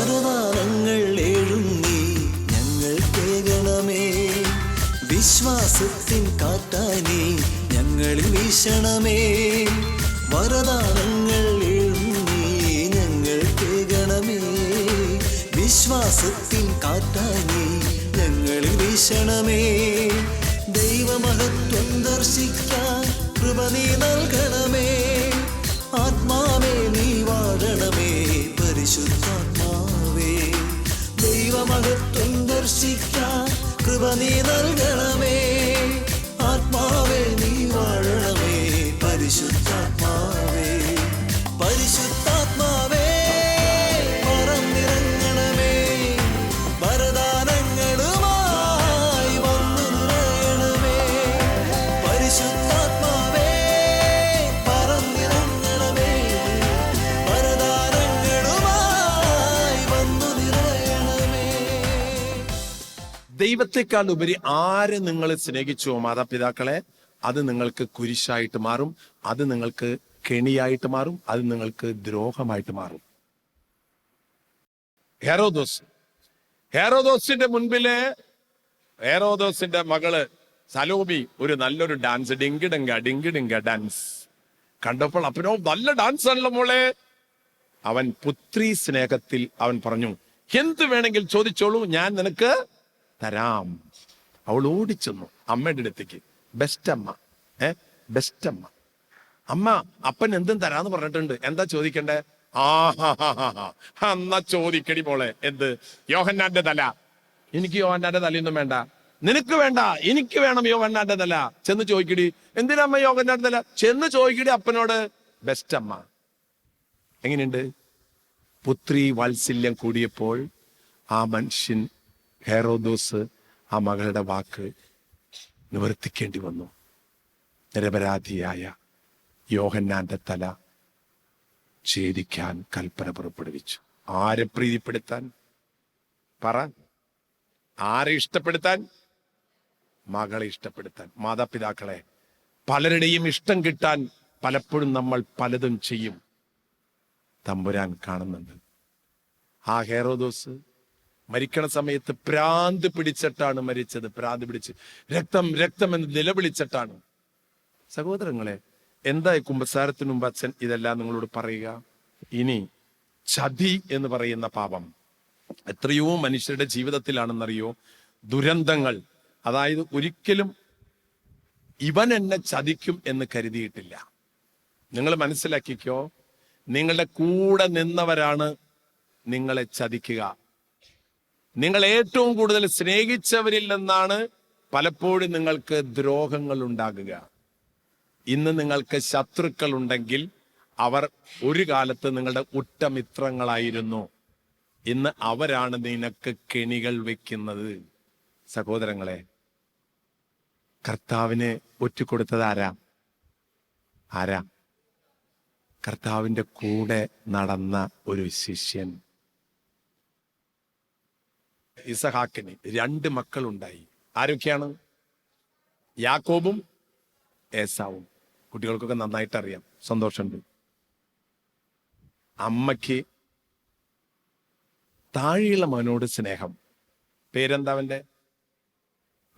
വരദാനങ്ങൾ എഴുങ്ങി ഞങ്ങൾ കേകണമേ വിശ്വാസത്തിൻ കാട്ടാനി നീ ഞങ്ങളിൽ വീശണമേ. വരദാനങ്ങൾ എഴുങ്ങി ഞങ്ങൾ കേകണമേ വിശ്വാസത്തിൻ കാട്ടാനി നീ ഞങ്ങളിൽ വീശണമേ. ദൈവമഹത്വം ദർശിക്കാൻ കൃപ നീ നൽകണമേ. ദൈവമഹത്വം ദർശിക്കാൻ കൃപ നീ നൽകണമേ. ആത്മാവേ നീ വാഴണമേ. പരിശുദ്ധാത്മാവേ ദൈവത്തെക്കാൾ ഉപരി ആര് നിങ്ങൾ സ്നേഹിച്ചുവോ മാതാപിതാക്കളെ അത് നിങ്ങൾക്ക് കുരിശായിട്ട് മാറും അത് നിങ്ങൾക്ക് കെണിയായിട്ട് മാറും അത് നിങ്ങൾക്ക് ദ്രോഹമായിട്ട് മാറും. ഹെറോദോസ്. ഹെറോദോസിന്റെ മുൻപിൽ ഹെറോദോസിന്റെ മകൾ സലോബി ഒരു നല്ലൊരു ഡാൻസ് ഡിങ്കിടുങ്ക ഡിങ്കിടുങ്ക ഡാൻസ്. കണ്ടപ്പോൾ അപ്പനോ നല്ല ഡാൻസ് ആണല്ലോ മോളെ. അവൻ പുത്രി സ്നേഹത്തിൽ അവൻ പറഞ്ഞു എന്ത് വേണമെങ്കിൽ ചോദിച്ചോളൂ ഞാൻ നിനക്ക് തരാം. അവൾ ഓടിച്ചെന്നു അമ്മയുടെ അടുത്തേക്ക്. ബെസ്റ്റ് അമ്മ. ഏ? ബെസ്റ്റ് അമ്മ. അമ്മ അപ്പൻ എന്തും തരാന്ന് പറഞ്ഞിട്ടുണ്ട്. എന്താ ചോദിക്കണ്ടേ? ആ. എന്നാ ചോദിക്കടി മോളെ. എന്ത്? യോഹന്നാന്റെ തല. എനിക്ക് യോഹന്നാന്റെ തലയൊന്നും വേണ്ട. നിനക്ക് വേണ്ട. എനിക്ക് വേണം യോഹന്നാന്റെ തല. ചെന്ന് ചോദിക്കടി. എന്തിനമ്മ യോഹന്നാന്റെ തല? ചെന്ന് ചോദിക്കടി അപ്പനോട്. ബെസ്റ്റ് അമ്മ. എങ്ങനെയുണ്ട്? പുത്രി വാത്സല്യം കൂടിയപ്പോൾ ആ മനുഷ്യൻ ഹെറോദോസ് ആ മകളുടെ വാക്ക് നിവർത്തിക്കേണ്ടി വന്നു. നിരപരാധിയായ യോഹന്നാന്റെ തല ഛേദിക്കാൻ കൽപ്പന പുറപ്പെടുവിച്ചു. ആരെ പ്രീതിപ്പെടുത്താൻ? പറ. ആരെ ഇഷ്ടപ്പെടുത്താൻ? മകളെ ഇഷ്ടപ്പെടുത്താൻ. മാതാപിതാക്കളെ പലരുടെയും ഇഷ്ടം കിട്ടാൻ പലപ്പോഴും നമ്മൾ പലതും ചെയ്യും. തമ്പുരാൻ കാണുന്നുണ്ട്. ആ ഹേറോദോസ് മരിക്കണ സമയത്ത് പ്രാന്ത് പിടിച്ചിട്ടാണ് മരിച്ചത്. പ്രാന്ത് പിടിച്ച്. രക്തം രക്തം എന്ന് നിലവിളിച്ചിട്ടാണ്. സഹോദരങ്ങളെ എന്തായി കുമ്പസാരത്തിനു മുമ്പ് അച്ഛൻ ഇതെല്ലാം നിങ്ങളോട് പറയുക? ഇനി ചതി എന്ന് പറയുന്ന പാപം. എത്രയോ മനുഷ്യരുടെ ജീവിതത്തിലാണെന്നറിയോ? ദുരന്തങ്ങൾ. അതായത് ഒരിക്കലും ഇവൻ എന്നെ ചതിക്കും എന്ന് കരുതിയിട്ടില്ല. നിങ്ങൾ മനസ്സിലാക്കിക്കോ? നിങ്ങളുടെ കൂടെ നിന്നവരാണ് നിങ്ങളെ ചതിക്കുക. നിങ്ങൾ ഏറ്റവും കൂടുതൽ സ്നേഹിച്ചവരിൽ നിന്നാണ് പലപ്പോഴും നിങ്ങൾക്ക് ദ്രോഹങ്ങൾ ഉണ്ടാകുക. ഇന്ന് നിങ്ങൾക്ക് ശത്രുക്കൾ ഉണ്ടെങ്കിൽ അവർ ഒരു കാലത്ത് നിങ്ങളുടെ ഉറ്റമിത്രങ്ങളായിരുന്നു. ഇന്ന് അവരാണ് നിനക്ക് കെണികൾ വെക്കുന്നത്. സഹോദരങ്ങളെ കർത്താവിന് ഒറ്റുകൊടുത്തത് ആരാ? ആരാ? കർത്താവിന്റെ കൂടെ നടന്ന ഒരു ശിഷ്യൻ. ഇസഹാക്കിന് രണ്ട് മക്കളുണ്ടായി. ആരൊക്കെയാണ്? യാക്കോബും ഏസാവും. കുട്ടികൾക്കൊക്കെ നന്നായിട്ട് അറിയാം സന്തോഷമുണ്ട്. അമ്മയ്ക്ക് താഴെയുള്ള മകനോട് സ്നേഹം. പേരെന്താ അവന്റെ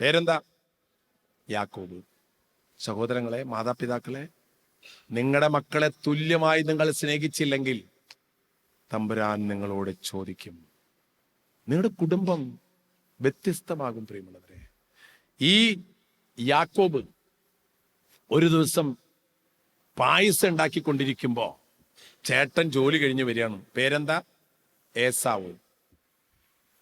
പേരെന്താ? യാക്കോബ്. സഹോദരങ്ങളെ മാതാപിതാക്കളെ നിങ്ങളുടെ മക്കളെ തുല്യമായി നിങ്ങൾ സ്നേഹിച്ചില്ലെങ്കിൽ തമ്പുരാൻ നിങ്ങളോട് ചോദിക്കും. നിങ്ങളുടെ കുടുംബം വ്യത്യസ്തമാകും പ്രിയമുള്ളവരെ. ഈ യാക്കോബ് ഒരു ദിവസം പായസം ഉണ്ടാക്കിക്കൊണ്ടിരിക്കുമ്പോ ചേട്ടൻ ജോലി കഴിഞ്ഞ് വരികയാണ്. പേരെന്താ? ഏസാവ്.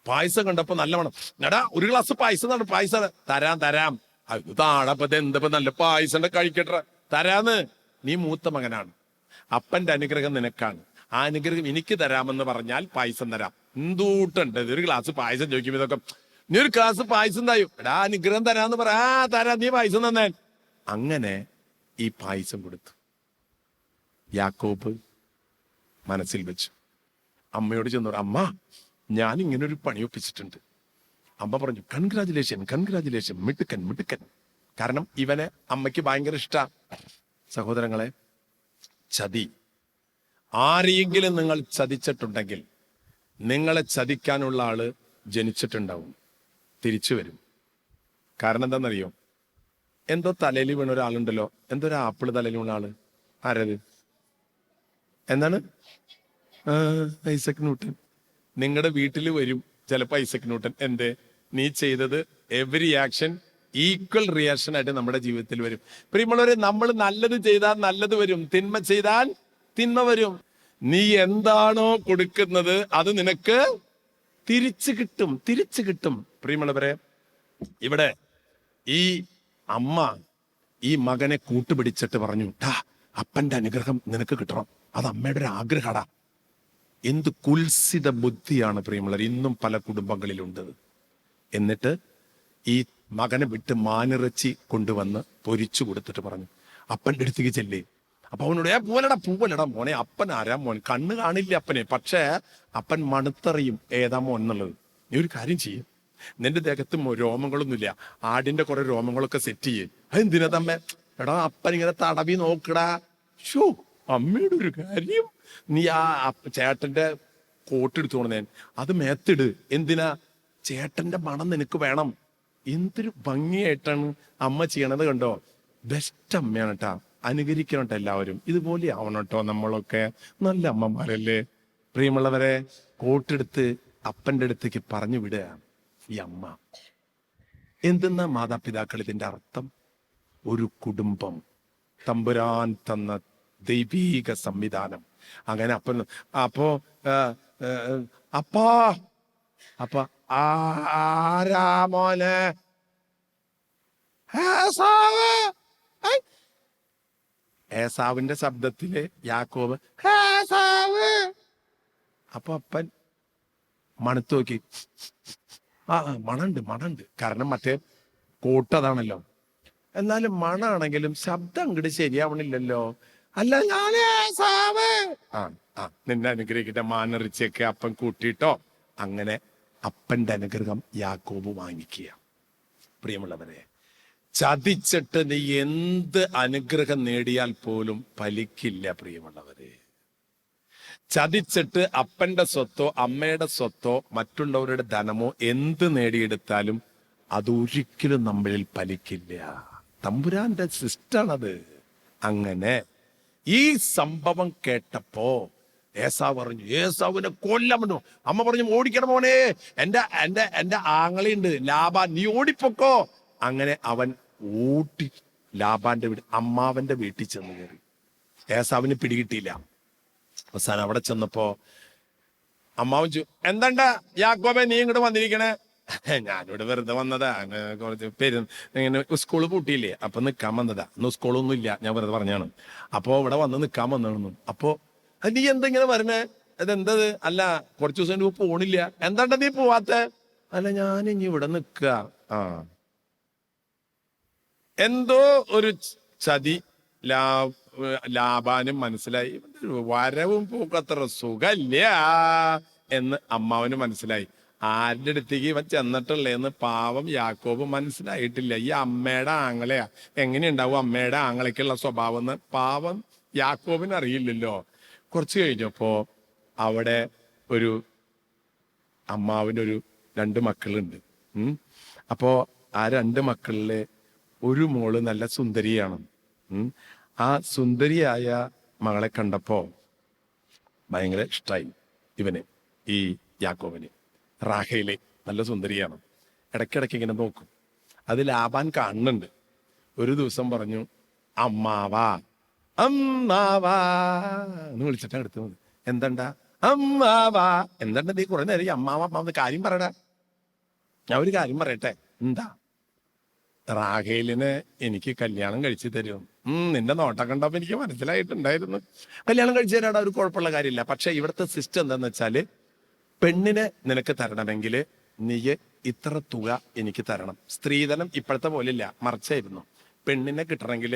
പായസം കണ്ടപ്പോ നല്ല മണം എടാ ഒരു ഗ്ലാസ് പായസം എന്നാണ് പായസം തരാം തരാം അത് താഴപ്പോ എന്തപ്പോ നല്ല പായസം കഴിക്കട്ടെ. തരാന്ന്. നീ മൂത്ത മകനാണ്. അപ്പന്റെ അനുഗ്രഹം നിനക്കാണ്. ആ അനുഗ്രഹം എനിക്ക് തരാമെന്ന് പറഞ്ഞാൽ പായസം തരാം. എന്തൂട്ടുണ്ട്? ഒരു ഗ്ലാസ് പായസം ചോദിക്കുമ്പോ ഇതൊക്കെ നീ ഒരു ഗ്ലാസ് പായസം തായോ എടാ അനുഗ്രഹം തരാന്ന് പറ. ആ തരാ നീ പായസം തന്നെ. അങ്ങനെ ഈ പായസം കൊടുത്തു. യാക്കോബ് മനസ്സിൽ വെച്ചു. അമ്മയോട് ചെന്നു അമ്മ ഞാൻ ഇങ്ങനെ ഒരു പണി ഒപ്പിച്ചിട്ടുണ്ട്. അമ്മ പറഞ്ഞു കൺഗ്രാജുലേഷൻ കൺഗ്രാജുലേഷൻ മിടുക്കൻ മിടുക്കൻ. കാരണം ഇവനെ അമ്മയ്ക്ക് ഭയങ്കര ഇഷ്ട. സഹോദരങ്ങളെ ചതി. ആരെയെങ്കിലും നിങ്ങൾ ചതിച്ചിട്ടുണ്ടെങ്കിൽ നിങ്ങളെ ചതിക്കാനുള്ള ആൾ ജനിച്ചിട്ടുണ്ടാവും. തിരിച്ചു വരും. കാരണം എന്താണെന്നറിയോ? എന്തോ തലയിൽ വീണ ഒരാളുണ്ടല്ലോ. എന്തോ ഒരു ആപ്പിൾ തലയിൽ വീണ ആൾ? ആരത്? എന്താണ്? Isaac Newton. നിങ്ങളുടെ വീട്ടിൽ വരും. ചിലപ്പോ ഐസക് ന്യൂട്ടൻ. എന്തേ? നീ ചെയ്തത് എവറി ആക്ഷൻ ഈക്വൽ റിയാക്ഷൻ ആയിട്ട് നമ്മുടെ ജീവിതത്തിൽ വരും. പ്രിയമുള്ളവരെ നമ്മൾ നല്ലത് ചെയ്താൽ നല്ലത് വരും. തിന്മ ചെയ്താൽ തിന്മ വരും. നീ എന്താണോ കൊടുക്കുന്നത് അത് നിനക്ക് തിരിച്ചു കിട്ടും തിരിച്ചു കിട്ടും. പ്രിയമുള്ളവരെ ഇവിടെ ഈ അമ്മ ഈ മകനെ കൂട്ടുപിടിച്ചിട്ട് പറഞ്ഞു ടാ അപ്പന്റെ അനുഗ്രഹം നിനക്ക് കിട്ടണം. അത് അമ്മയുടെ ഒരു ആഗ്രഹടാ എന്ത് കുൽസിത ബുദ്ധിയാണ് പ്രിയമുള്ളവർ ഇന്നും പല കുടുംബങ്ങളിലുണ്ട്. എന്നിട്ട് ഈ മകനെ വിട്ട് മാനിറച്ചി കൊണ്ടുവന്ന് പൊരിച്ചു കൊടുത്തിട്ട് പറഞ്ഞു അപ്പന്റെ അടുത്തേക്ക് ചെല്ലേ. അപ്പൊ അവനോട് ഏ പൂവലട പൂവലട മോനെ അപ്പൻ ആരാ മോൻ? കണ്ണ് കാണില്ല അപ്പനെ? പക്ഷേ അപ്പൻ മണുത്തറിയും. ഏതാ മോൻ എന്നുള്ളത്? നീ ഒരു കാര്യം ചെയ്യും. നിന്റെ ദേഹത്ത് രോമങ്ങളൊന്നുമില്ല. ആടിന്റെ കുറെ രോമങ്ങളൊക്കെ സെറ്റ് ചെയ്യും. അതെന്തിനാ തമ്മ? എടാ അപ്പൻ ഇങ്ങനെ തടവി നോക്കടാ. ഷോ അമ്മയുടെ ഒരു കാര്യം. നീ ആ ചേട്ടന്റെ കോട്ട് എടുത്തു കൊണ്ടേ അത് മേത്തിട്. എന്തിനാ? ചേട്ടന്റെ മണം നിനക്ക് വേണം. എന്തൊരു ഭംഗിയായിട്ടാണ് അമ്മ ചെയ്യണത് കണ്ടോ? ബെസ്റ്റ് അമ്മയാണ് കേട്ടാ അനുകരിക്കണം എല്ലാവരും. ഇതുപോലെ ആവണം കേട്ടോ നമ്മളൊക്കെ. നല്ല അമ്മമാരല്ലേ? പ്രിയമുള്ളവരെ കോട്ടെടുത്ത് അപ്പന്റെ അടുത്തേക്ക് പറഞ്ഞു വിടുക. ഈ അമ്മ. എന്തെന്നാ മാതാപിതാക്കൾ ഇതിന്റെ അർത്ഥം? ഒരു കുടുംബം. തമ്പുരാൻ തന്ന ദൈവീക സംവിധാനം. അങ്ങനെ അപ്പൻ അപ്പോ അപ്പാ അപ്പ ആ- ആരാ മോനെ? ഏസാവ് ഐ. ഏസാവിന്റെ ശബ്ദത്തിൽ യാക്കോബ് അപ്പൊ അപ്പൻ മണത്ത് നോക്കി. ആ മണണ്ട് മണുണ്ട്. കാരണം മറ്റേ കൂട്ടതാണല്ലോ. എന്നാലും മണാണെങ്കിലും ശബ്ദം അങ്ങോട്ട് ശരിയാവണില്ലല്ലോ. അല്ല ഞാൻ ആ ആ നിന്നെ അനുഗ്രഹിക്കട്ടെ മാനറിച്ചൊക്കെ അപ്പൻ കൂട്ടിയിട്ടോ? അങ്ങനെ അപ്പന്റെ അനുഗ്രഹം യാക്കോബ് വാങ്ങിക്കുക. പ്രിയമുള്ളവരെ ചതിച്ചിട്ട് നീ എന്ത് അനുഗ്രഹം നേടിയാൽ പോലും ഫലിക്കില്ല പ്രിയമുള്ളവരെ. ചതിച്ചിട്ട് അപ്പന്റെ സ്വത്തോ അമ്മയുടെ സ്വത്തോ മറ്റുള്ളവരുടെ ധനമോ എന്ത് നേടിയെടുത്താലും അതൊരിക്കലും നമ്മളിൽ ഫലിക്കില്ല. തമ്പുരാന്റെ സിസ്റ്റാണത് അങ്ങനെ ഈ സംഭവം കേട്ടപ്പോ ഏസാവ് പറഞ്ഞു ഏസാവിനെ കൊല്ലമണു അമ്മ പറഞ്ഞു ഓടിക്കണം മോനെ എന്റെ എന്റെ എന്റെ ആങ്ങളയുണ്ട് ലാബ നീ ഓടിപ്പോക്കോ. അങ്ങനെ അവൻ ഓടി ലാബാന്റെ വീട് അമ്മാവന്റെ വീട്ടിൽ ചെന്ന് കയറി. ഏസാവിന് പിടികിട്ടിയില്ല. അവസാനം അവിടെ ചെന്നപ്പോ അമ്മാവൻ ചോ എന്തണ്ട? യാക്കോബെ നീ ഇങ്ങോട്ട് വന്നിരിക്കണേ? ഞാനിവിടെ വെറുതെ വന്നതാ. കുറച്ച് പേര് ഇങ്ങനെ സ്കൂൾ പൂട്ടിയില്ലേ? അപ്പൊ നിൽക്കാൻ വന്നതാ. ഇന്ന് സ്കൂളൊന്നും ഇല്ല. ഞാൻ വെറുതെ പറഞ്ഞാണ് അപ്പോ ഇവിടെ വന്ന് നിൽക്കാൻ വന്നു അപ്പോ "അത് നീ എന്തെങ്ങനെ വരണേ? അതെന്തത് അല്ല കുറച്ച് ദിവസം പോണില്ല. എന്താണ്ട നീ പോവാത്ത? അല്ല ഞാൻ ഇനി ഇവിടെ നിൽക്കുക ആ. എന്തോ ഒരു ചതി ലാ ലാഭാനും മനസ്സിലായി. വരവും പൂക്കത്ര സുഖല്ല എന്ന് അമ്മാവന് മനസ്സിലായി. ആരുടെ അടുത്തേക്ക് ഇവൻ ചെന്നിട്ടുള്ളതെന്ന് പാവം യാക്കോബ് മനസ്സിലായിട്ടില്ല. ഈ അമ്മയുടെ ആങ്ങളെയാ. എങ്ങനെയുണ്ടാവും അമ്മയുടെ ആങ്ങളയ്ക്കുള്ള സ്വഭാവം എന്ന് പാവം യാക്കോബിന് അറിയില്ലല്ലോ. കുറച്ച് കഴിഞ്ഞപ്പോ അവിടെ ഒരു അമ്മാവിനൊരു രണ്ട് മക്കളുണ്ട്. അപ്പോ ആ രണ്ട് മക്കളിലെ ഒരു മോൾ നല്ല സുന്ദരിയാണ്. ആ സുന്ദരിയായ മകളെ കണ്ടപ്പോ ഭയങ്കര ഇഷ്ടായി ഇവന് ഈ യാക്കോവിന് റാഹയിലെ നല്ല സുന്ദരിയാണ്. ഇടയ്ക്കിടയ്ക്ക് ഇങ്ങനെ നോക്കും. അത് ലാബാൻ കാണുന്നുണ്ട്. ഒരു ദിവസം പറഞ്ഞു അമ്മാവാ അമ്മാവാ എന്ന് വിളിച്ചിട്ടാണ് എടുത്തത് എന്തണ്ടാ? അമ്മാവാ. എന്തണ്ട? നീ കുറേ നേരം ഈ അമ്മാവ കാര്യം പറയടാ. ഞാൻ ഒരു കാര്യം പറയട്ടെ. എന്താ? റാഹേലിന് എനിക്ക് കല്യാണം കഴിച്ചു തരും. നിന്റെ നോട്ടം കണ്ടപ്പോ എനിക്ക് മനസ്സിലായിട്ടുണ്ടായിരുന്നു. കല്യാണം കഴിച്ചു തരാടാ ഒരു കുഴപ്പമുള്ള കാര്യമില്ല. പക്ഷെ ഇവിടുത്തെ സിസ്റ്റം എന്താന്ന് വെച്ചാൽ പെണ്ണിനെ നിനക്ക് തരണമെങ്കിൽ നീ ഇത്ര തുക എനിക്ക് തരണം. സ്ത്രീധനം ഇപ്പോഴത്തെ പോലില്ല മറിച്ചായിരുന്നു. പെണ്ണിനെ കിട്ടണമെങ്കിൽ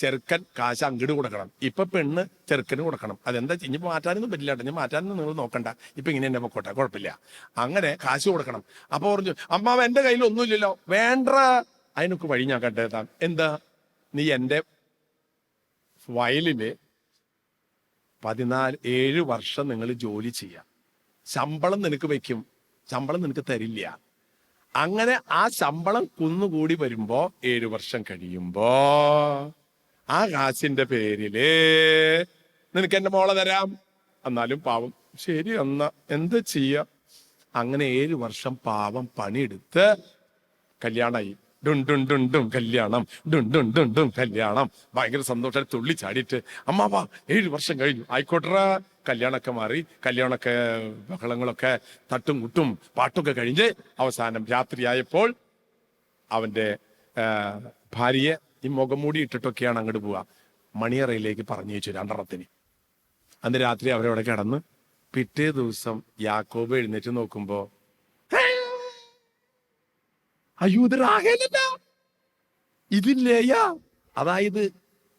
ചെറുക്കൻ കാശ് അങ്ങോട്ട് കൊടുക്കണം. ഇപ്പൊ പെണ്ണ് ചെറുക്കന് കൊടുക്കണം. അതെന്താ ഇനി മാറ്റാനൊന്നും പറ്റില്ല കേട്ടോ ഇനി മാറ്റാനൊന്നും നിങ്ങൾ നോക്കണ്ട. ഇപ്പൊ ഇങ്ങനെ തന്നെ പൊക്കോട്ടെ. കുഴപ്പമില്ല. അങ്ങനെ കാശ് കൊടുക്കണം. അപ്പൊ പറഞ്ഞു അമ്മാവ എന്റെ കയ്യിൽ ഒന്നുമില്ലല്ലോ. വേണ്ട. അതിനൊക്കെ വഴി ഞാൻ കണ്ടെത്താം. എന്താ? നീ എന്റെ വയലിൽ പതിനാല് ഏഴ് വർഷം നിങ്ങൾ ജോലി ചെയ്യാം. ശമ്പളം നിനക്ക് വയ്ക്കും. ശമ്പളം നിനക്ക് തരില്ല. അങ്ങനെ ആ ശമ്പളം കുന്നുകൂടി വരുമ്പോ ഏഴു വർഷം കഴിയുമ്പോ ആ കാശിന്റെ പേരിൽ നിനക്ക് എന്റെ മോളെ തരാം. എന്നാലും പാവം. ശരി എന്നാ എന്ത് ചെയ്യ? അങ്ങനെ ഏഴു വർഷം പാവം പണിയെടുത്ത് കല്യാണമായി ഡുൺ ഡും കല്യാണം. ഡുൺ ഡും കല്യാണം. ഭയങ്കര സന്തോഷം. തുള്ളി ചാടിയിട്ട് അമ്മാവാ ഏഴു വർഷം കഴിഞ്ഞു. ആയിക്കോട്ടെ കല്യാണമൊക്കെ മാറി കല്യാണമൊക്കെ ബഹളങ്ങളൊക്കെ തട്ടും കുട്ടും പാട്ടൊക്കെ കഴിഞ്ഞ് അവസാനം രാത്രിയായപ്പോൾ അവന്റെ ഭാര്യയെ ഈ മുഖംമൂടി ഇട്ടിട്ടൊക്കെയാണ് അങ്ങോട്ട് പോവുക മണിയറയിലേക്ക് പറഞ്ഞു വെച്ചു രണ്ടെണ്ണത്തിന്. അന്ന് രാത്രി അവരവിടെ കിടന്ന് പിറ്റേ ദിവസം യാക്കോബ് എഴുന്നേറ്റ് നോക്കുമ്പോ അയ്യോ ഇത് റാഹേലല്ല? ഇതില്ലേയാ അതായത്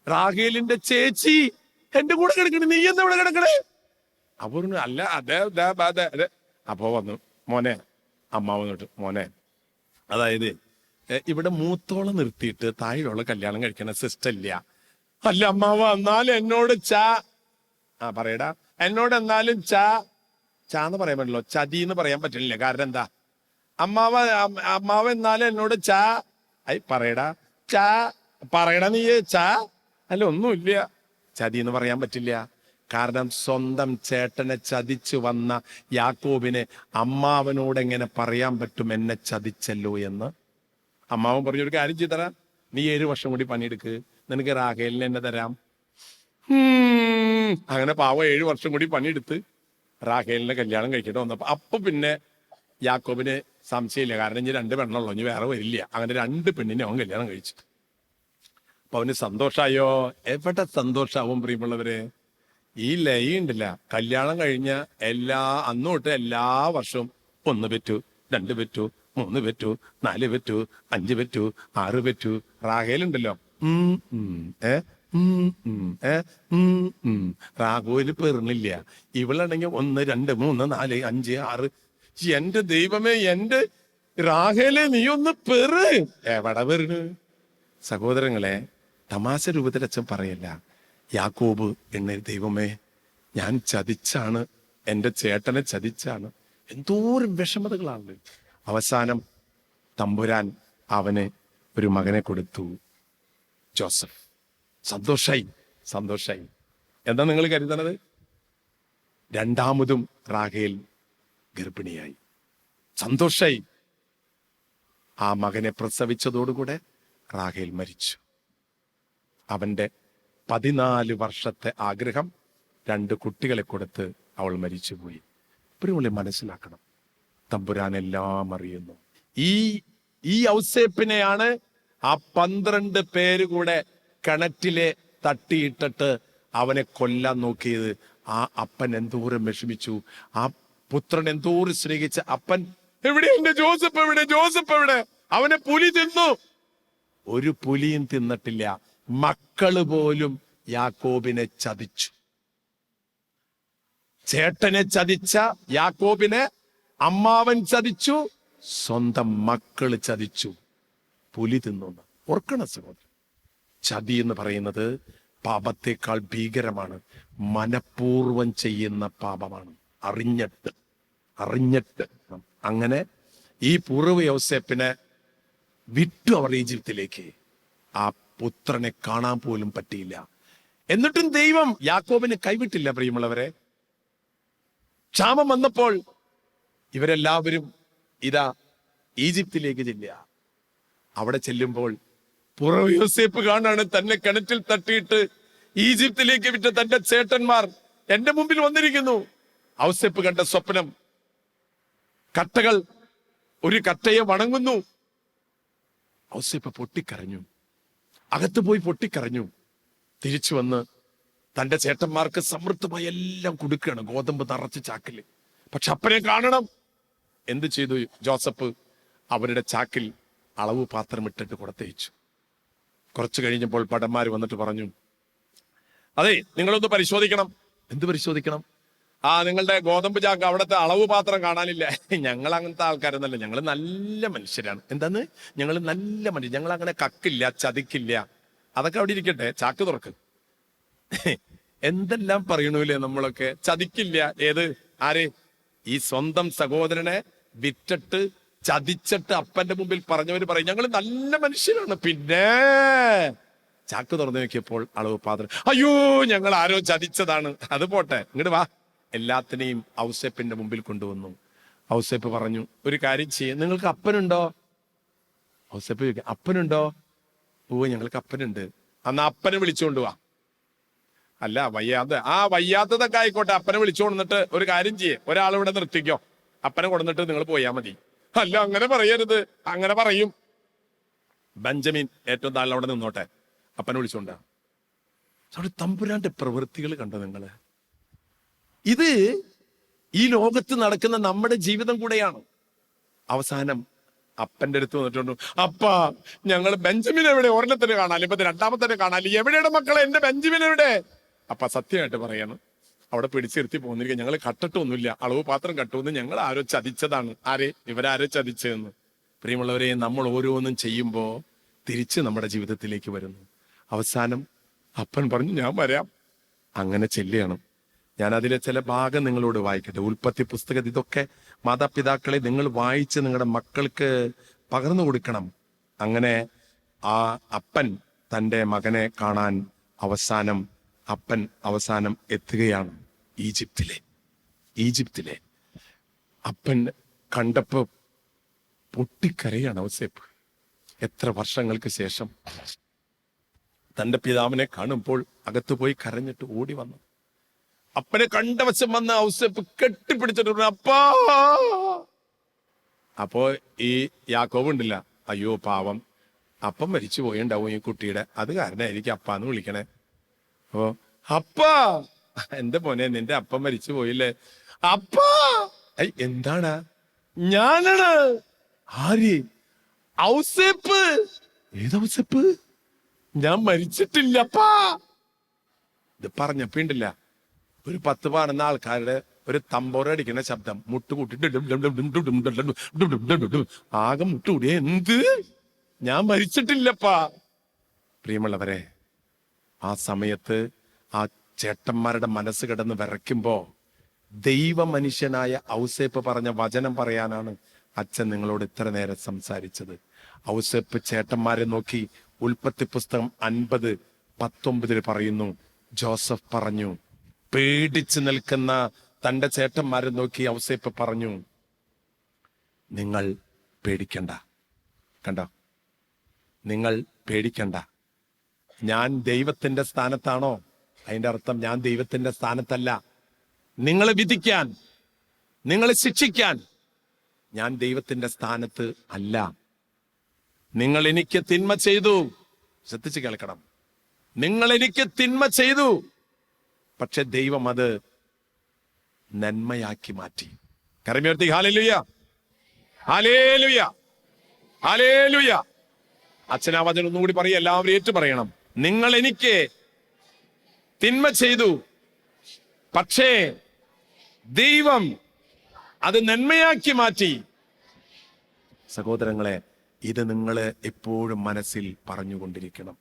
റാഹേലിന്റെ ചേച്ചി എന്റെ കൂടെ കിടക്കണേ നീ എന്താ ഇവിടെ കിടക്കണേ? അപ്പൊ അല്ല അതെ അതെ അതെ അപ്പോ വന്നു മോനെ അമ്മ വന്നിട്ട് മോനെ. അതായത് ഇവിടെ മൂത്തോളം നിർത്തിയിട്ട് താഴെയുള്ള കല്യാണം കഴിക്കണ സിസ്റ്റം ഇല്ല. അല്ല അമ്മാവ എന്നാലും എന്നോട് ചാ. ആ പറയടാ. എന്നോട് എന്നാലും ചാ. ചാ എന്ന് പറയാൻ പറ്റില്ലോ ചതി എന്ന് പറയാൻ പറ്റില്ല കാരണം എന്താ? അമ്മാവ അമ്മാവ എന്നാലും എന്നോട് ചാ. ഐ പറയടാ. ചാ. പറയടാ നീ ചാ. അല്ല ഒന്നുമില്ല. ചതി എന്ന് പറയാൻ പറ്റില്ല. കാരണം സ്വന്തം ചേട്ടനെ ചതിച്ചു വന്ന യാക്കോബിനെ അമ്മാവനോട് എങ്ങനെ പറയാൻ പറ്റും എന്നെ ചതിച്ചല്ലോ എന്ന് അമ്മാവൻ പറഞ്ഞു ഒരു കാര്യം ചെയ്തരാ നീ ഏഴു വർഷം കൂടി പണിയെടുക്ക്. നിനക്ക് റാഖേലിന് എന്നെ തരാം. അങ്ങനെ പാവ ഏഴു വർഷം കൂടി പണിയെടുത്ത് റാഖേലിനെ കല്യാണം കഴിച്ചിട്ട് വന്നപ്പോ അപ്പൊ പിന്നെ യാക്കോബിന് സംശയമില്ല. കാരണം ഇനി രണ്ട് പെണ്ണുള്ളൂ ഇനി വേറെ വരില്ല. അങ്ങനെ രണ്ട് പെണ്ണിനെ അവൻ കല്യാണം കഴിച്ചു. അപ്പൊ അവന് സന്തോഷമായോ എവിടെ സന്തോഷാവും പ്രിയമുള്ളവര്? ഈ ലൈ ഉണ്ടല്ല. കല്യാണം കഴിഞ്ഞ എല്ലാ അന്നോട്ട് എല്ലാ വർഷവും ഒന്ന് പറ്റൂ രണ്ട് പെറ്റു. മൂന്ന് പെറ്റു നാല് പെറ്റു അഞ്ച് പെറ്റു ആറ് പെറ്റു റാഹേലുണ്ടല്ലോ ഏ. പെറുന്നില്ല. ഇവളാണെങ്കിൽ ഒന്ന് രണ്ട് മൂന്ന് നാല് അഞ്ച് ആറ്. എന്റെ ദൈവമേ എന്റെ റാഹേലെ നീ ഒന്ന് പെറ്. എവിടെ പെറുന്നു സഹോദരങ്ങളെ തമാശ രൂപത്തിൽ അച്ഛൻ പറയല്ല യാക്കോബ് എന്ന ദൈവമേ ഞാൻ ചതിച്ചാണ് എന്റെ ചേട്ടനെ ചതിച്ചാണ്. എന്തോരം വിഷമതകളാണ് അവസാനം തമ്പുരാൻ അവന് ഒരു മകനെ കൊടുത്തു. ജോസഫ്. സന്തോഷായി സന്തോഷായി. എന്താ നിങ്ങൾ കരുതണത്? രണ്ടാമതും റാഖേൽ ഗർഭിണിയായി. സന്തോഷായി. ആ മകനെ പ്രസവിച്ചതോടുകൂടെ റാഖേൽ മരിച്ചു. അവന്റെ പതിനാല് വർഷത്തെ ആഗ്രഹം രണ്ട് കുട്ടികളെ കൊടുത്ത് അവൾ മരിച്ചുപോയി. ഇപ്പോഴും മനസ്സിലാക്കണം. തമ്പുരാൻ എല്ലാം അറിയുന്നു ഈ ഈ ഔസേപ്പിനെയാണ് ആ പന്ത്രണ്ട് പേര് കൂടെ കിണറ്റിലെ തട്ടിയിട്ടിട്ട് അവനെ കൊല്ലാൻ നോക്കിയത്. ആ അപ്പൻ എന്തോരം വിഷമിച്ചു. ആ പുത്രൻ എന്തോരം സ്നേഹിച്ച അപ്പൻ എവിടെ എന്റെ ജോസഫ്? എവിടെ? ജോസഫ് എവിടെ? അവനെ പുലി തിന്നു. ഒരു പുലിയും തിന്നിട്ടില്ല. മക്കൾ പോലും യാക്കോബിനെ ചതിച്ചു. ചേട്ടനെ ചതിച്ച യാക്കോബിനെ അമ്മാവൻ ചതിച്ചു സ്വന്തം മക്കൾ ചതിച്ചു. പുലി തിന്നുന്നു. ഓർക്കണ സഹോദരൻ. ചതി എന്ന് പറയുന്നത് പാപത്തേക്കാൾ ഭീകരമാണ്. മനഃപൂർവം ചെയ്യുന്ന പാപമാണ്. അറിഞ്ഞിട്ട് അറിഞ്ഞിട്ട്. അങ്ങനെ ഈ പൂർവ യോസേപ്പിനെ വിറ്റു അവർ ഈജിപ്തിലേക്ക്. ആ പുത്രനെ കാണാൻ പോലും പറ്റിയില്ല. എന്നിട്ടും ദൈവം യാക്കോബിനെ കൈവിട്ടില്ല പ്രിയമുള്ളവരെ. ക്ഷാമം വന്നപ്പോൾ ഇവരെല്ലാവരും ഇതാ ഈജിപ്തിലേക്ക് ചെല്ലുക. അവിടെ ചെല്ലുമ്പോൾ പുറവ് യോസേപ്പ് കാണാണ് തന്നെ കിണറ്റിൽ തട്ടിയിട്ട് ഈജിപ്തിലേക്ക് വിറ്റ തന്റെ ചേട്ടന്മാർ എന്റെ മുമ്പിൽ വന്നിരിക്കുന്നു. ഔസേപ്പ് കണ്ട സ്വപ്നം. കട്ടകൾ ഒരു കട്ടയെ വണങ്ങുന്നു. ഔസേപ്പ് പൊട്ടിക്കരഞ്ഞു. അകത്ത് പോയി പൊട്ടിക്കരഞ്ഞു. തിരിച്ചു വന്ന് തന്റെ ചേട്ടന്മാർക്ക് സമൃദ്ധമായി എല്ലാം കൊടുക്കുകയാണ്. ഗോതമ്പ് നിറച്ച് ചാക്കിൽ പക്ഷെ അപ്പനെ കാണണം. എന്ത് ചെയ്തു ജോസഫ്? അവരുടെ ചാക്കിൽ അളവ് പാത്രം ഇട്ടിട്ട് കൊടുത്തയച്ചു കുറച്ച് കഴിഞ്ഞപ്പോൾ പടന്മാർ വന്നിട്ട് പറഞ്ഞു അതെ നിങ്ങളൊന്ന് പരിശോധിക്കണം. എന്ത് പരിശോധിക്കണം? ആ നിങ്ങളുടെ ഗോതമ്പ് ചാക്ക് അവിടുത്തെ അളവ് പാത്രം കാണാനില്ല. ഞങ്ങൾ അങ്ങനത്തെ ആൾക്കാരൊന്നല്ല ഞങ്ങൾ നല്ല മനുഷ്യരാണ്. എന്താന്ന്? ഞങ്ങൾ നല്ല മനുഷ്യർ ഞങ്ങൾ അങ്ങനെ കക്കില്ല ചതിക്കില്ല. അതൊക്കെ അവിടെ ഇരിക്കട്ടെ. ചാക്ക് തുറക്ക്. എന്തെല്ലാം പറയണൂലേ നമ്മളൊക്കെ? ചതിക്കില്ല. ഏത്? ആര്? ഈ സ്വന്തം സഹോദരനെ വിറ്റിട്ട് ചതിച്ചിട്ട് അപ്പന്റെ മുമ്പിൽ പറഞ്ഞവര് പറയും ഞങ്ങൾ നല്ല മനുഷ്യരാണ്. പിന്നെ ചാക്ക് തുറന്നു നോക്കിയപ്പോൾ അളവ് പാത്രം. അയ്യോ ഞങ്ങൾ ആരോ ചതിച്ചതാണ്. അത് പോട്ടെ ഇങ്ങോട്ട് വാ. എല്ലാത്തിനെയും ഔസേപ്പിന്റെ മുമ്പിൽ കൊണ്ടുവന്നു. ഔസേപ്പ് പറഞ്ഞു ഒരു കാര്യം ചെയ്യും. നിങ്ങൾക്ക് അപ്പനുണ്ടോ? ഔസേപ്പ് ചോദിക്കും അപ്പനുണ്ടോ? ഓ ഞങ്ങൾക്ക് അപ്പനുണ്ട്. അന്ന് അപ്പനെ വിളിച്ചുകൊണ്ട് വാ. അല്ല വയ്യാതെ. ആ വയ്യാത്തതൊക്കെ ആയിക്കോട്ടെ അപ്പനെ വിളിച്ചു കൊണ്ടിട്ട് ഒരു കാര്യം ചെയ്യേ. ഒരാളിവിടെ നിർത്തിക്കോ. അപ്പനെ കൊണ്ടുവന്നിട്ട് നിങ്ങൾ പോയാൽ മതി. അല്ല അങ്ങനെ പറയരുത്. അങ്ങനെ പറയും. ബെഞ്ചമിൻ ഏറ്റവും താഴെ അവിടെ നിന്നോട്ടെ. അപ്പനെ വിളിച്ചോണ്ട. അവിടെ തമ്പുരാന്റെ പ്രവൃത്തികൾ കണ്ടോ നിങ്ങൾ? ഇത് ഈ ലോകത്ത് നടക്കുന്ന നമ്മുടെ ജീവിതം കൂടെയാണ്. അവസാനം അപ്പന്റെ അടുത്ത് വന്നിട്ടുണ്ട്. അപ്പ ഞങ്ങൾ ബെഞ്ചമിൻ എവിടെ? ഒരെണ്ണത്തിന് കാണാൻ ഇപ്പൊ രണ്ടാമത്തെ കാണാൻ എവിടെയുടെ മക്കളെ? എന്റെ ബെഞ്ചമിൻ എവിടെ? അപ്പ സത്യമായിട്ട് പറയാണ്. അവിടെ പിടിച്ചിരുത്തി പോന്നിരിക്കുക. ഞങ്ങൾ കട്ടിട്ടൊന്നുമില്ല. അളവ് പാത്രം കട്ടുമെന്ന് ഞങ്ങൾ ആരോ ചതിച്ചതാണ്. ആരെ? ഇവരാരോ ചതിച്ചതെന്ന്. പ്രിയമുള്ളവരെ നമ്മൾ ഓരോന്നും ചെയ്യുമ്പോൾ തിരിച്ച് നമ്മുടെ ജീവിതത്തിലേക്ക് വരുന്നു. അവസാനം അപ്പൻ പറഞ്ഞു ഞാൻ വരാം. അങ്ങനെ ചെല്ലുകയാണ്. ഞാൻ അതിലെ ചില ഭാഗം നിങ്ങളോട് വായിക്കട്ടെ. ഉൽപ്പത്തി പുസ്തകം ഇതൊക്കെ മാതാപിതാക്കളെ നിങ്ങൾ വായിച്ച് നിങ്ങളുടെ മക്കൾക്ക് പകർന്നു കൊടുക്കണം. അങ്ങനെ ആ അപ്പൻ തന്റെ മകനെ കാണാൻ അവസാനം അപ്പൻ അവസാനം എത്തുകയാണ് ഈജിപ്തിലെ. ഈജിപ്തിലെ അപ്പൻ കണ്ടപ്പോ പൊട്ടിക്കരയാണ് ഔസേപ്പ്. എത്ര വർഷങ്ങൾക്ക് ശേഷം തന്റെ പിതാവിനെ കാണുമ്പോൾ അകത്തു പോയി കരഞ്ഞിട്ട് ഓടി വന്നു. അപ്പനെ കണ്ടവശം വന്ന് ഔസേപ്പ് കെട്ടിപ്പിടിച്ചിട്ട് പറഞ്ഞു, അപ്പാ! അപ്പോ ഈ യാക്കോബ് ഉണ്ടില്ല. അയ്യോ പാവം. അപ്പം മരിച്ചു പോയിണ്ടാവും ഈ കുട്ടിയുടെ. അത് കാരണമായിരിക്കും അപ്പാന്ന് വിളിക്കണേ. അപ്പോ അപ്പാ എന്റെ മോനെ നിന്റെ അപ്പ മരിച്ചു പോയില്ലേ അപ്പാ ഐ എന്താണ് ഞാനാണ് ആര് ഔസേപ്പ് ഏത് ഔസേപ്പ് ഞാൻ മരിച്ചിട്ടില്ലപ്പാ ഇത് പറഞ്ഞപ്പിണ്ടില്ല ഒരു പത്ത് പാടുന്ന ആൾക്കാരുടെ ഒരു തമ്പോറ അടിക്കുന്ന ശബ്ദം മുട്ട് കൂട്ടിട്ട് ആകെ മുട്ടുകൂടിയ എന്ത് ഞാൻ മരിച്ചിട്ടില്ലപ്പാ പ്രിയമുള്ളവരെ ആ സമയത്ത് ആ ചേട്ടന്മാരുടെ മനസ്സ് കിടന്ന് വിറയ്ക്കുമ്പോ ദൈവ മനുഷ്യനായ ഔസേപ്പ് പറഞ്ഞ വചനം പറയാനാണ് അച്ഛൻ നിങ്ങളോട് ഇത്ര നേരം സംസാരിച്ചത്. ഔസേപ്പ് ചേട്ടന്മാരെ നോക്കി ഉൽപ്പത്തി പുസ്തകം അൻപത് പത്തൊമ്പതിൽ പറയുന്നു ജോസഫ് പറഞ്ഞു പേടിച്ചു നിൽക്കുന്ന തന്റെ ചേട്ടന്മാരെ നോക്കി ഔസേപ്പ് പറഞ്ഞു നിങ്ങൾ പേടിക്കണ്ട. കണ്ടോ? നിങ്ങൾ പേടിക്കണ്ട. ഞാൻ ദൈവത്തിന്റെ സ്ഥാനത്താണോ? അതിന്റെ അർത്ഥം ഞാൻ ദൈവത്തിന്റെ സ്ഥാനത്തല്ല. നിങ്ങളെ വിധിക്കാൻ നിങ്ങളെ ശിക്ഷിക്കാൻ ഞാൻ ദൈവത്തിന്റെ സ്ഥാനത്ത് അല്ല. നിങ്ങൾ എനിക്ക് തിന്മ ചെയ്തു. ശ്രദ്ധിച്ച് കേൾക്കണം. നിങ്ങൾ എനിക്ക് തിന്മ ചെയ്തു. പക്ഷെ ദൈവം അത് നന്മയാക്കി മാറ്റി. കരമേർത്തി ഹാലേലുയ ഹാലേലുയ ഹാലേലുയ അച്ഛനാ വചനം ഒന്നുകൂടി പറയും. എല്ലാവരും ഏറ്റു പറയണം. നിങ്ങൾ എനിക്ക് തിന്മ ചെയ്തു. പക്ഷേ ദൈവം അത് നന്മയാക്കി മാറ്റി. സഹോദരങ്ങളെ ഇത് നിങ്ങൾ എപ്പോഴും മനസ്സിൽ പറഞ്ഞുകൊണ്ടിരിക്കണം.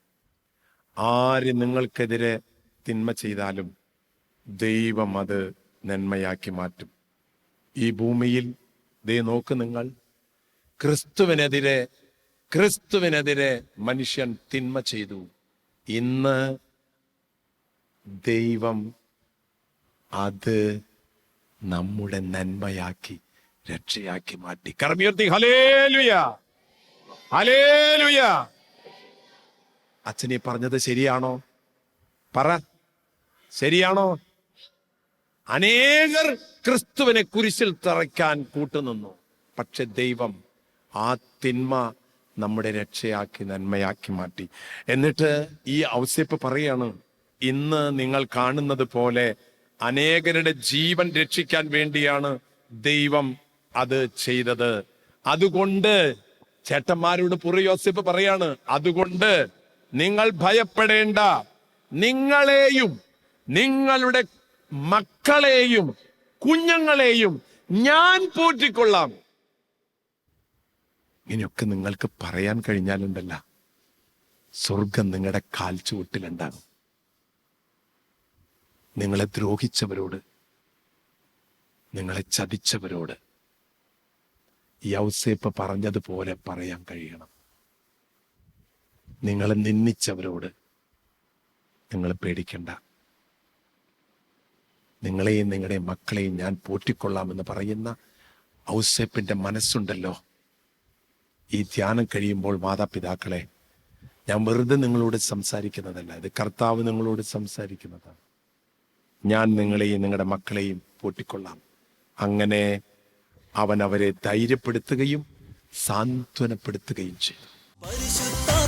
ആര് നിങ്ങൾക്കെതിരെ തിന്മ ചെയ്താലും ദൈവം അത് നന്മയാക്കി മാറ്റും. ഈ ഭൂമിയിൽ ദേ നോക്ക് നിങ്ങൾ ക്രിസ്തുവിനെതിരെ ക്രിസ്തുവിനെതിരെ മനുഷ്യൻ തിന്മ ചെയ്തു. ഇന്ന് ദൈവം അത് നമ്മുടെ നന്മയാക്കി രക്ഷയാക്കി മാറ്റി. കർമ്മീർത്തി അച്ഛനെ പറഞ്ഞത് ശരിയാണോ? പറ. ശരിയാണോ? അനേകർ ക്രിസ്തുവിനെ കുരിശിൽ തറയ്ക്കാൻ കൂട്ടുനിന്നു. പക്ഷെ ദൈവം ആ തിന്മ നമ്മുടെ രക്ഷയാക്കി നന്മയാക്കി മാറ്റി. എന്നിട്ട് ഈ ഔസ്യപ്പ് പറയാണ് ഇന്ന് നിങ്ങൾ കാണുന്നത് പോലെ അനേകരുടെ ജീവൻ രക്ഷിക്കാൻ വേണ്ടിയാണ് ദൈവം അത് ചെയ്തത്. അതുകൊണ്ട് ചേട്ടന്മാരോട് പുറയോസേപ്പ് പറയാണ് അതുകൊണ്ട് നിങ്ങൾ ഭയപ്പെടേണ്ട. നിങ്ങളെയും നിങ്ങളുടെ മക്കളെയും കുഞ്ഞുങ്ങളെയും ഞാൻ പോറ്റിക്കൊള്ളാം. ഇനിയൊക്കെ നിങ്ങൾക്ക് പറയാൻ കഴിഞ്ഞാലുണ്ടല്ല സ്വർഗം നിങ്ങളുടെ കാൽ ചുവട്ടിലുണ്ടാകും നിങ്ങളെ ദ്രോഹിച്ചവരോട് നിങ്ങളെ ചതിച്ചവരോട് ഈ ഔസേപ്പ് പറഞ്ഞതുപോലെ പറയാൻ കഴിയണം. നിങ്ങളെ നിന്ദിച്ചവരോട് നിങ്ങൾ പേടിക്കണ്ട. നിങ്ങളെയും നിങ്ങളുടെ മക്കളെയും ഞാൻ പോറ്റിക്കൊള്ളാമെന്ന് പറയുന്ന ഔസേപ്പിന്റെ മനസ്സുണ്ടല്ലോ. ഈ ധ്യാനം കഴിയുമ്പോൾ മാതാപിതാക്കളെ ഞാൻ വെറുതെ നിങ്ങളോട് സംസാരിക്കുന്നതല്ല ഇത് കർത്താവ് നിങ്ങളോട് സംസാരിക്കുന്നതാണ്. ഞാൻ നിങ്ങളെയും നിങ്ങളുടെ മക്കളെയും പൂട്ടിക്കൊള്ളാം. അങ്ങനെ അവൻ അവരെ ധൈര്യപ്പെടുത്തുകയും സാന്ത്വനപ്പെടുത്തുകയും ചെയ്തു.